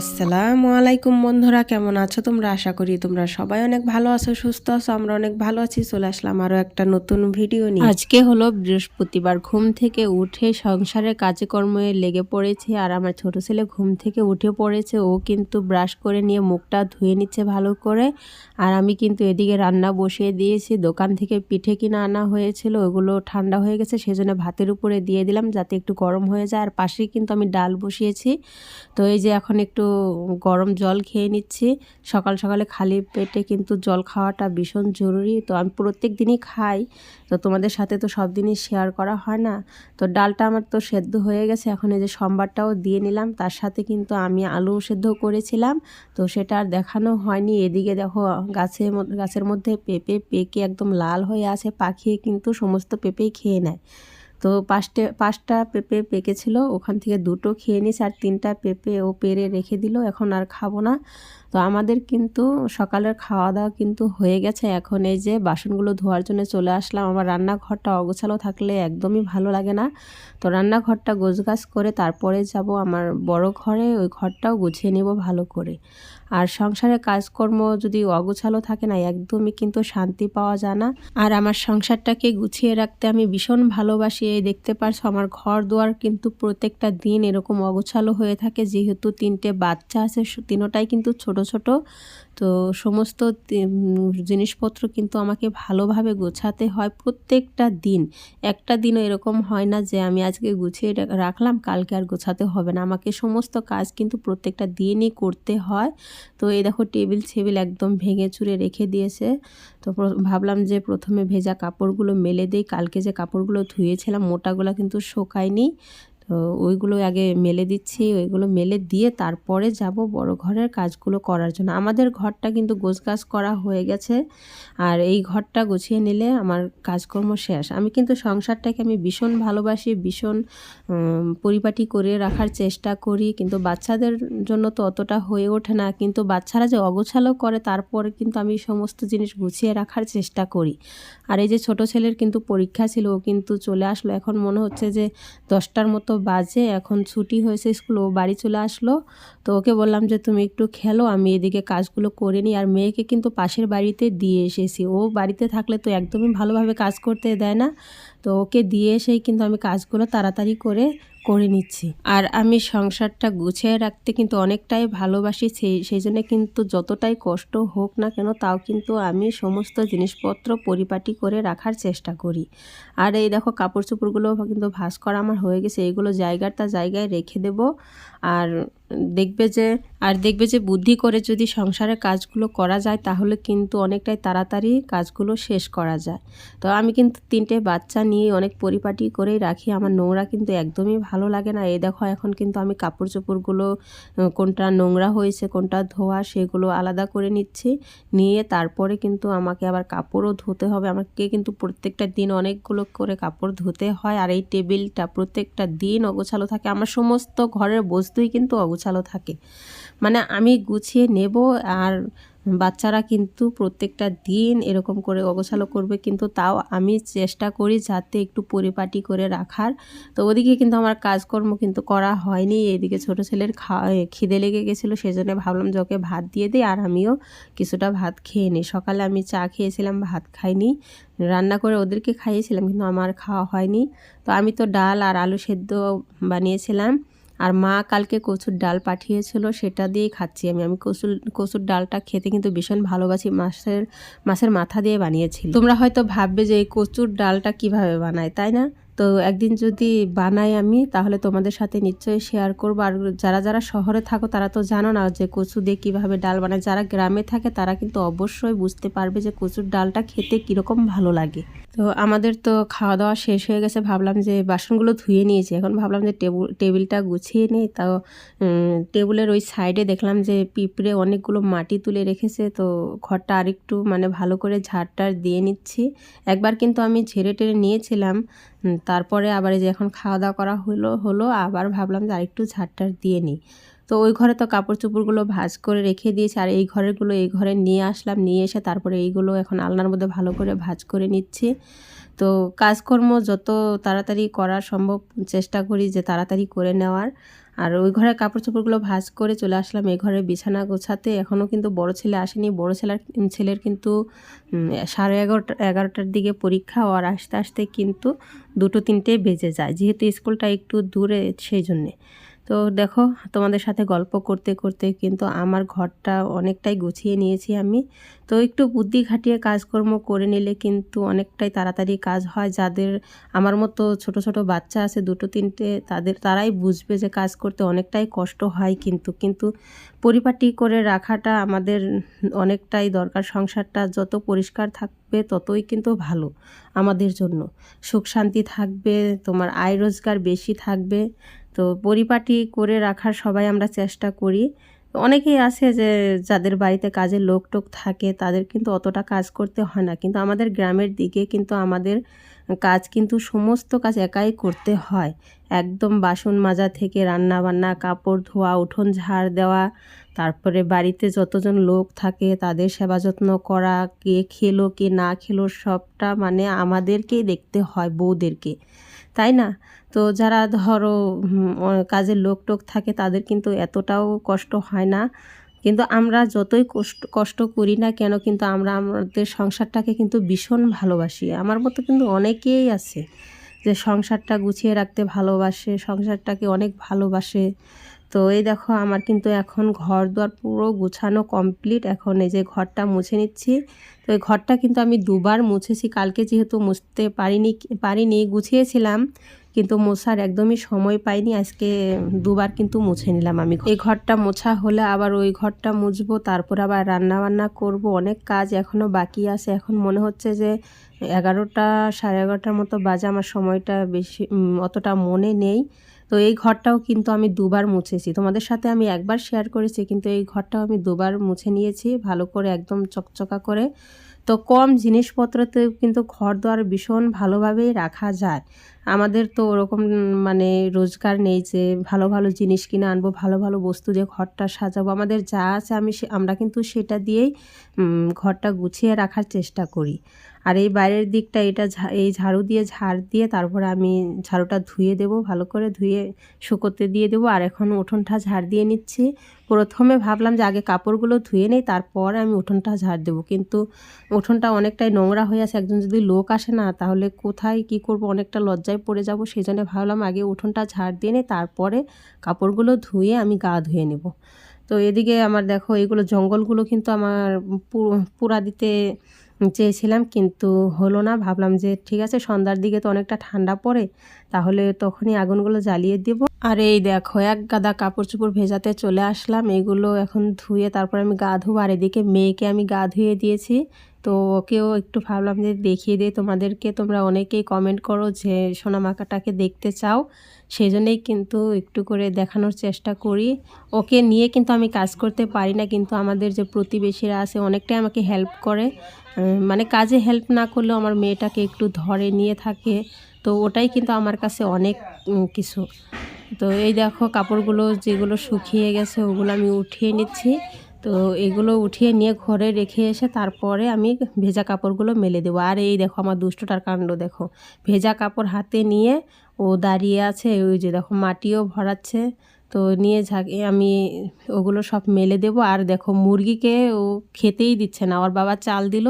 আসসালামু আলাইকুম বন্ধুরা, কেমন আছো তোমরা? আশা করি তোমরা সবাই অনেক ভালো আছো, সুস্থ আছো, আমরা অনেক ভালো আছি। চলে আসলাম আরও একটা নতুন ভিডিও নিয়ে। আজকে হলো বৃহস্পতিবার, ঘুম থেকে উঠে সংসারের কাজে কর্মে লেগে পড়েছে আর আমার ছোট ছেলে ঘুম থেকে উঠে পড়েছে। ও কিন্তু ব্রাশ করে নিয়ে মুখটা ধুয়ে নিচ্ছে ভালো করে। আর আমি কিন্তু এদিকে রান্না বসিয়ে দিয়েছি। দোকান থেকে পিঠে কিনে আনা হয়েছিল, ওগুলো ঠান্ডা হয়ে গেছে, সেজন্য ভাতের উপরে দিয়ে দিলাম যাতে একটু গরম হয়ে যায়। আর পাশেই কিন্তু আমি ডাল বসিয়েছি। তো এই যে এখন একটু গরম জল খেয়ে নিচ্ছি। সকাল সকালে খালি পেটে কিন্তু জল খাওয়াটা ভীষণ জরুরি। তো আমি প্রত্যেক দিনই খাই। তো তোমাদের সাথে তো সব দিনই শেয়ার করা হয় না। তো ডালটা আমার তো সেদ্ধ হয়ে গেছে। এখন এই যে সোমবারটাও দিয়ে নিলাম। তার সাথে কিন্তু আমি আলু সেদ্ধ করেছিলাম। তো সেটা আর দেখানো হয়নি। এদিকে দেখো, গাছের গাছের মধ্যে পেঁপে পেকে একদম লাল হয়ে আছে। পাখিয়ে কিন্তু সমস্ত পেঁপেই খেয়ে নেয়। তো পাঁচটে, পাঁচটা পেঁপে পেকেছিল, ওখান থেকে দুটো খেয়ে নিস আর তিনটা পেঁপে ও পেরে রেখে দিল, এখন আর খাব না। তো আমাদের কিন্তু সকালের খাওয়া দাওয়া কিন্তু হয়ে গেছে, এখন এই যে বাসনগুলো ধোয়ার জন্য চলে আসলাম, আমার রান্নাঘরটা অগোছালো থাকলে একদমই ভালো লাগে না। তো রান্নাঘরটা গোছগাছ করে তারপরে যাব আমার বড় ঘরে, ওই ঘরটাও গুছিয়ে নেব ভালো করে। আর সংসারের কাজকর্ম যদি অগোছালো থাকে না, একদমই কিন্তু শান্তি পাওয়া যায় না। আর আমার সংসারটাকে গুছিয়ে রাখতে আমি ভীষণ ভালোবাসি। এই দেখতে পারছ, আমার ঘর দুয়ার কিন্তু প্রত্যেকটা দিন এরকম অগোছালো হয়ে থাকে। যেহেতু তিনটে বাচ্চা আছে তিনোটাই কিন্তু ছোট ছোট। তো সমস্ত জিনিসপত্র কিন্তু আমাকে ভালোভাবে গোছাতে হয় প্রত্যেকটা দিন। একটা দিনও এরকম হয় না যে আমি আজকে গুছিয়ে রাখলাম, কালকে আর গোছাতে হবে না। আমাকে সমস্ত কাজ কিন্তু প্রত্যেকটা দিনই করতে হয়। তো এই দেখো টেবিল ছেবিল একদম ভেঙে চুরে রেখে দিয়েছে। তো ভাবলাম যে প্রথমে ভেজা কাপড়গুলো মেলে দিই। কালকে যে কাপড়গুলো ধুয়েছিলাম, মোটাগুলো কিন্তু শোকায়নি। তো ওইগুলো আগে মেলে দিচ্ছি, ওইগুলো মেলে দিয়ে তারপরে যাব বড় ঘরের কাজগুলো করার জন্য। আমাদের ঘরটা কিন্তু গোছগাছ করা হয়ে গেছে আর এই ঘরটা গুছিয়ে নিলে আমার কাজকর্ম শেষ। আমি কিন্তু সংসারটাকে আমি ভীষণ ভালোবাসি, ভীষণ পরিপাটি করে রাখার চেষ্টা করি, কিন্তু বাচ্চাদের জন্য তো অতটা হয়ে ওঠে না। কিন্তু বাচ্চারা যে অগোছালো করে তারপরে কিন্তু আমি সমস্ত জিনিস গুছিয়ে রাখার চেষ্টা করি। আর এই যে ছোট ছেলের কিন্তু পরীক্ষা ছিল, ও কিন্তু চলে আসলো। এখন মনে হচ্ছে যে দশটার মতো বাজে, এখন ছুটি হয়েছে স্কুল, ও বাড়ি চলে আসলো। তো ওকে বললাম যে, তুমি একটু খেলো, আমি এদিকে কাজগুলো করে নিই। আর মেয়েকে কিন্তু পাশের বাড়িতে দিয়ে এসেছি। ও বাড়িতে থাকলে তো একদমই ভালোভাবে কাজ করতে দেয় না। তো ওকে দিয়ে এসেই কিন্তু আমি কাজগুলো তাড়াতাড়ি করে করে নিচ্ছি। আর আমি সংসারটা গুছিয়ে রাখতে কিন্তু অনেকটাই ভালোবাসি, সেই সেই জন্য কিন্তু যতটাই কষ্ট হোক না কেন তাও কিন্তু আমি সমস্ত জিনিসপত্র পরিপাটি করে রাখার চেষ্টা করি। আর এই দেখো কাপড় চোপড়গুলো কিন্তু ভাস করা আমার হয়ে গেছে, এইগুলো জায়গাটা জায়গায় রেখে দেব। আর দেখবে যে, আর দেখবে যে বুদ্ধি করে যদি সংসারের কাজগুলো করা যায়, তাহলে কিন্তু অনেকটাই তাড়াতাড়ি কাজগুলো শেষ করা যায়। তো আমি কিন্তু তিনটে বাচ্চা নিয়ে অনেক পরিপাটি করেই রাখি। আমার নোংরা কিন্তু একদমই ভালো লাগে না। এই দেখো, এখন কিন্তু আমি কাপড় চোপড়গুলো কোনটা নোংরা হয়েছে, কোনটা ধোয়া, সেগুলো আলাদা করে নিচ্ছি। নিয়ে তারপরে কিন্তু আমাকে আবার কাপড়ও ধুতে হবে। আমাকে কিন্তু প্রত্যেকটা দিন অনেকগুলো করে কাপড় ধুতে হয়। আর এই টেবিলটা প্রত্যেকটা দিন অগোছালো থাকে। আমার সমস্ত ঘরের বস্তুই কিন্তু অগোছালো থাকে। মানে আমি গুছিয়ে নেব আর বাচ্চারা কিন্তু প্রত্যেকটা দিন এরকম করে অগোছালো করবে, কিন্তু তাও আমি চেষ্টা করি যাতে একটু পরিপাটি করে রাখার। তো ওদিকে কিন্তু আমার কাজকর্ম কিন্তু করা হয়নি, এদিকে ছোট ছেলের খাওয়া খিদে লেগে গেছিল, সেজন্য ভাবলাম যে ভাত দিয়ে দিই আর আমিও কিছুটা ভাত খেয়ে নিই। সকালে আমি চা খেয়েছিলাম, ভাত খাইনি, রান্না করে ওদেরকে খাইয়েছিলাম, কিন্তু আমার খাওয়া হয়নি। তো আমি তো ডাল আর আলু সেদ্ধ বানিয়েছিলাম। আর মা কালকে কচুর ডাল পাঠিয়েছিল, সেটা দিয়েই খাচ্ছি আমি। আমি কচুর কচুর ডালটা খেতে কিন্তু ভীষণ ভালোবাসি মাছের মাছের মাথা দিয়ে বানিয়েছি তোমরা হয়তো ভাববে যে এই কচুর ডালটা কীভাবে বানায়, তাই না? তো একদিন যদি বানাই আমি, তাহলে তোমাদের সাথে নিশ্চয়ই শেয়ার করব। আর যারা যারা শহরে থাকো, তারা তো জানো না যে কচু দিয়ে কীভাবে ডাল বানায়। যারা গ্রামে থাকে, তারা কিন্তু অবশ্যই বুঝতে পারবে যে কচুর ডালটা খেতে কীরকম ভালো লাগে। তো আমাদের তো খাওয়া দাওয়া শেষ হয়ে গেছে। ভাবলাম যে বাসনগুলো ধুয়ে নিয়েছি। এখন ভাবলাম যে টেবুল টেবিলটা গুছিয়ে নিই। তাও টেবিলের ওই সাইডে দেখলাম যে পিঁপড়ে অনেকগুলো মাটি তুলে রেখেছে। তো ঘরটা আরেকটু মানে ভালো করে ঝাড়টার দিয়ে নিচ্ছি। একবার কিন্তু আমি ঝেড়ে টেড়ে নিয়েছিলাম। তারপরে আবার এই যে এখন খাওয়া দাওয়া করা হলো হলো, আবার ভাবলাম যে আরেকটু ঝাড়টার দিয়ে নিই। তো ওই ঘরে তো কাপড় চোপড়গুলো ভাজ করে রেখে দিয়েছি, আর এই ঘরেরগুলো এই ঘরে নিয়ে আসলাম, নিয়ে এসে তারপরে এইগুলো এখন আলনার মধ্যে ভালো করে ভাজ করে নিচ্ছি। তো কাজকর্ম যত তাড়াতাড়ি করা সম্ভব চেষ্টা করি যে তাড়াতাড়ি করে নেওয়ার। আর ওই ঘরের কাপড় চোপড়গুলো ভাজ করে চলে আসলাম। এই ঘরে বিছানা গোছাতে এখনও কিন্তু বড় ছেলে আসেনি। বড় ছেলের ছেলের কিন্তু সাড়ে এগারোটা, এগারোটার দিকে পরীক্ষা। আর আসতে আসতে কিন্তু দুটো, তিনটে বেজে যায়। যেহেতু স্কুলটা একটু দূরে, সেই জন্যে। তো দেখো, তোমাদের সাথে গল্প করতে করতে কিন্তু আমার ঘরটা অনেকটাই গুছিয়ে নিয়েছি আমি। তো একটু বুদ্ধি খাটিয়ে কাজকর্ম করে নিলে কিন্তু অনেকটাই তাড়াতাড়ি কাজ হয়। যাদের আমার মতো ছোট ছোট বাচ্চা আছে, দুটো, তিনটে, তাদের, তারাই বুঝবে যে কাজ করতে অনেকটাই কষ্ট হয় কিন্তু কিন্তু পরিপাটি করে রাখাটা আমাদের অনেকটাই দরকার। সংসারটা যত পরিষ্কার থাকবে ততই কিন্তু ভালো আমাদের জন্য। সুখ শান্তি থাকবে, তোমার আয় রোজগার বেশি থাকবে। তো পরিপাটি করে রাখার সবাই আমরা চেষ্টা করি। অনেকেই আছে যে, যাদের বাড়িতে কাজের লোক টোক থাকে, তাদের কিন্তু অতটা কাজ করতে হয় না। কিন্তু আমাদের গ্রামের দিকে কিন্তু আমাদের কাজ কিন্তু সমস্ত কাজ একাই করতে হয়। একদম বাসন মাজা থেকে রান্না বান্না কাপড় ধোয়া, উঠোন ঝাড় দেওয়া, তারপরে বাড়িতে যতজন লোক থাকে তাদের সেবা যত্ন করা, কে খেলো, কে না খেলো, সবটা মানে আমাদেরকেই দেখতে হয়, বউদেরকে। তাই না? তো যারা ধরো কাজে কাজের লোক টোক থাকে, তাদের কিন্তু এতটাও কষ্ট হয় না। কিন্তু আমরা যতই কষ্ট কষ্ট করি না কেন, কিন্তু আমরা আমাদের সংসারটাকে কিন্তু ভীষণ ভালোবাসি। আমার মতো কিন্তু অনেকেই আছে যে সংসারটা গুছিয়ে রাখতে ভালোবাসে, সংসারটাকে অনেক ভালোবাসে। তো এই দেখো, আমার কিন্তু এখন ঘর দুয়ার পুরো গুছানো কমপ্লিট এখন এই যে ঘরটা মুছে নিচ্ছি। তো এই ঘরটা কিন্তু আমি দুবার মুছেছি। কালকে যেহেতু মুছতে পারিনি পারিনি, গুছিয়েছিলাম, কিন্তু মোছার একদমই সময় পাইনি। আজকে দুবার কিন্তু মুছে নিলাম আমি এই ঘরটা মোছা হলে আবার ওই ঘরটা মুছবো, তারপর আবার রান্না বান্না করব। অনেক কাজ এখনও বাকি আছে। এখন মনে হচ্ছে যে এগারোটা, সাড়ে এগারোটার মতো বাজে। আমার সময়টা বেশি অতটা মনে নেই। তো এই ঘরটাও কিন্তু আমি দুবার মুছেছি। তোমাদের সাথে আমি একবার শেয়ার করেছি, কিন্তু এই ঘরটাও আমি দুবার মুছে নিয়েছি, ভালো করে একদম চকচকা করে। তো কম জিনিসপত্রতে কিন্তু ঘর দোয়ার ভীষণ ভালোভাবেই রাখা যায়। আমাদের তো ওরকম মানে রোজগার নেই যে ভালো ভালো জিনিস কিনে আনব, ভালো ভালো বস্তু দিয়ে ঘরটা সাজাবো। আমাদের যা আছে আমি আমরা কিন্তু সেটা দিয়েই ঘরটা গুছিয়ে রাখার চেষ্টা করি। আর এই বাইরের দিকটা এটা এই ঝাড়ু দিয়ে ঝাড় দিয়ে তারপরে আমি ঝাড়ুটা ধুয়ে দেব, ভালো করে ধুয়ে শুকোতে দিয়ে দেবো। আর এখন উঠোনটা ঝাড় দিয়ে নিচ্ছি। প্রথমে ভাবলাম যে আগে কাপড়গুলো ধুয়ে নেই, তারপর আমি উঠোনটা ঝাড় দেবো। কিন্তু উঠোনটা অনেকটাই নোংরা হয়ে আছে, একজন যদি লোক আসে না, তাহলে কোথায় কি করব? অনেকটা লজ্জায় পড়ে যাব সেই জন্য ভাবলাম আগে উঠোনটা ঝাড় দিয়ে নিই তারপরে কাপড়গুলো ধুয়ে আমি গা ধুয়ে নেব। তো এদিকে আমার দেখো এইগুলো জঙ্গলগুলো কিন্তু আমার পুরা দিতে চেয়েছিলাম, কিন্তু হলো না, ভাবলাম যে ঠিক আছে, সন্ধ্যার দিকে তো অনেকটা ঠান্ডা পড়ে তাহলে তখনই আগুনগুলো জ্বালিয়ে দেব। আর এই দেখো, এক গাদা কাপড় চোপড় ভেজাতে চলে আসলাম। এগুলো এখন ধুয়ে তারপর আমি গা ধুবো। আর এদিকে মেয়েকে আমি গা ধুয়ে দিয়েছি। তো ওকেও একটু ভাবলাম যে দেখিয়ে দিই তোমাদেরকে। তোমরা অনেকেই কমেন্ট করো যে সোনামাকাটাকে দেখতে চাও। সেই জন্যেই কিন্তু একটু করে দেখানোর চেষ্টা করি। ওকে নিয়ে কিন্তু আমি কাজ করতে পারি না, কিন্তু আমাদের যে প্রতিবেশীরা আছে অনেকটাই আমাকে হেল্প করে। মানে কাজে হেল্প না করলেও আমার মেয়েটাকে একটু ধরে নিয়ে থাকে। তো ওটাই কিন্তু আমার কাছে অনেক কিছু। তো এই দেখো কাপড়গুলো যেগুলো শুকিয়ে গেছে ওগুলো আমি উঠিয়ে নিচ্ছি। তো এগুলো উঠিয়ে নিয়ে ঘরে রেখে এসে তারপরে আমি ভেজা কাপড়গুলো মেলে দেবো। আর এই দেখো আমার দুষ্টটার কাণ্ড দেখো। ভেজা কাপড় হাতে নিয়ে ও দাঁড়িয়ে আছে, ওই যে দেখো মাটিও ভরাচ্ছে। তো নিয়ে ঝাঁকে আমি ওগুলো সব মেলে দেবো। আর দেখো মুরগিকে ও খেতেই দিচ্ছে না। ওর বাবা চাল দিল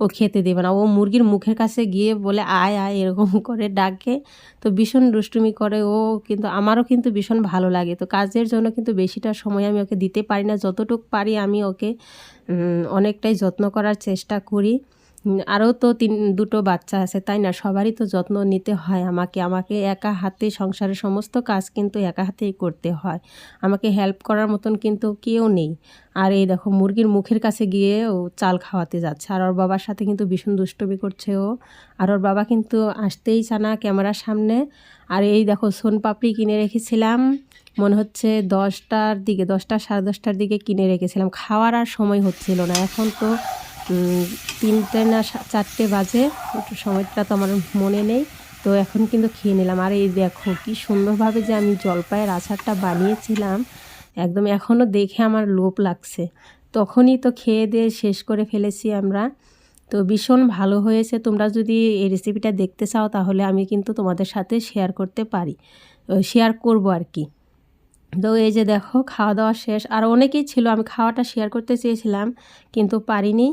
ও খেতে দেবে না। ও মুরগির মুখের কাছে গিয়ে বলে, আয় আয়, এরকম করে ডাকে। তো ভীষণ দুষ্টুমি করে। ও কিন্তু, আমারও কিন্তু ভীষণ ভালো লাগে। তো কাজের জন্য কিন্তু বেশিটা সময় আমি ওকে দিতে পারি না। যতটুকু পারি আমি ওকে অনেকটাই যত্ন করার চেষ্টা করি। আরও তো তিন, দুটো বাচ্চা আছে, তাই না? সবারই তো যত্ন নিতে হয় আমাকে। আমাকে একা হাতে সংসারের সমস্ত কাজ কিন্তু একা হাতেই করতে হয়। আমাকে হেল্প করার মতন কিন্তু কেউ নেই। আর এই দেখো, মুরগির মুখের কাছে গিয়ে ও চাল খাওয়াতে যাচ্ছে। আর ওর বাবার সাথে কিন্তু ভীষণ দুষ্টমি করছে ও। আর ওর বাবা কিন্তু আসতেই চানা ক্যামেরার সামনে। আর এই দেখো সোন পাপড়ি কিনে রেখেছিলাম। মনে হচ্ছে দশটার দিকে, দশটা সাড়ে দশটার দিকে কিনে রেখেছিলাম। খাওয়ার আর সময় হচ্ছিল না। এখন তো তিনটে না চারটে বাজে, একটু সময়টা তো আমার মনে নেই। তো এখন কিন্তু খেয়ে নিলাম। আর এই দেখো, কি সুন্দরভাবে যে আমি জলপাইয়ের আচারটা বানিয়েছিলাম, একদম এখনও দেখে আমার লোভ লাগছে। তখনই তো খেয়ে দিয়ে শেষ করে ফেলেছি আমরা। তো ভীষণ ভালো হয়েছে। তোমরা যদি এই রেসিপিটা দেখতে চাও, তাহলে আমি কিন্তু তোমাদের সাথে শেয়ার করতে পারি। শেয়ার করব আর কি। তো এই যে দেখো, খাওয়া দাওয়া শেষ। আর অনেকেই ছিল, আমি খাওয়াটা শেয়ার করতে চেয়েছিলাম, কিন্তু পারিনি।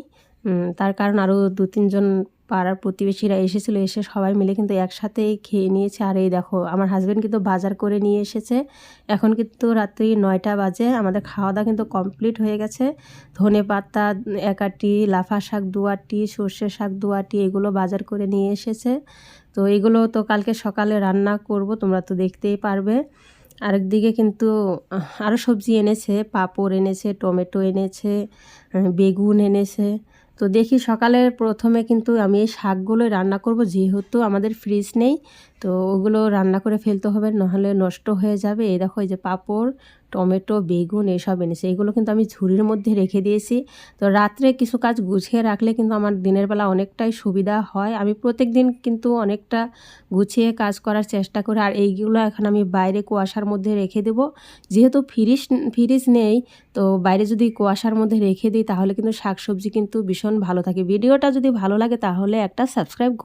তার কারণ আরও দু তিনজন পাড়ার প্রতিবেশীরা এসেছিল, এসে সবাই মিলে কিন্তু একসাথেই খেয়ে নিয়েছে। আর এই দেখো, আমার হাজব্যান্ড কিন্তু বাজার করে নিয়ে এসেছে। এখন কিন্তু রাত্রি নয়টা বাজে, আমাদের খাওয়া দাওয়া কিন্তু কমপ্লিট হয়ে গেছে। ধনে পাতা একাটি লাফা শাক দুয়াটি সর্ষে শাক দুয়াটি এগুলো বাজার করে নিয়ে এসেছে। তো এগুলো তো কালকে সকালে রান্না করব, তোমরা তো দেখতেই পারবে। আরেকদিকে কিন্তু আরও সবজি এনেছে, পাঁপড় এনেছে, টমেটো এনেছে বেগুন এনেছে। তো দেখি সকালে প্রথমে কিন্তু আমি এই শাকগুলো রান্না করব, যেহেতু আমাদের ফ্রিজ নেই। তো ওগুলো রান্না করে ফেলতে হবে, নাহলে নষ্ট হয়ে যাবে। এই দেখো, এই যে পাঁপড় টমেটো, বেগুন এসব এনেছে। এগুলো কিন্তু আমি ঝুড়ির মধ্যে রেখে দিয়েছি। তো রাত্রে কিছু কাজ গুছিয়ে রাখলে কিন্তু আমার দিনের বেলা অনেকটাই সুবিধা হয়। আমি প্রত্যেক দিন কিন্তু অনেকটা গুছিয়ে কাজ করার চেষ্টা করি। আর এইগুলো এখন আমি বাইরে কুয়াশার মধ্যে রেখে দেব। যেহেতু ফ্রিজ ফ্রিজ নেই, তো বাইরে যদি কুয়াশার মধ্যে রেখে দিই, তাহলে কিন্তু শাকসবজি কিন্তু ভীষণ ভালো থাকে। ভিডিওটা যদি ভালো লাগে, তাহলে একটা সাবস্ক্রাইব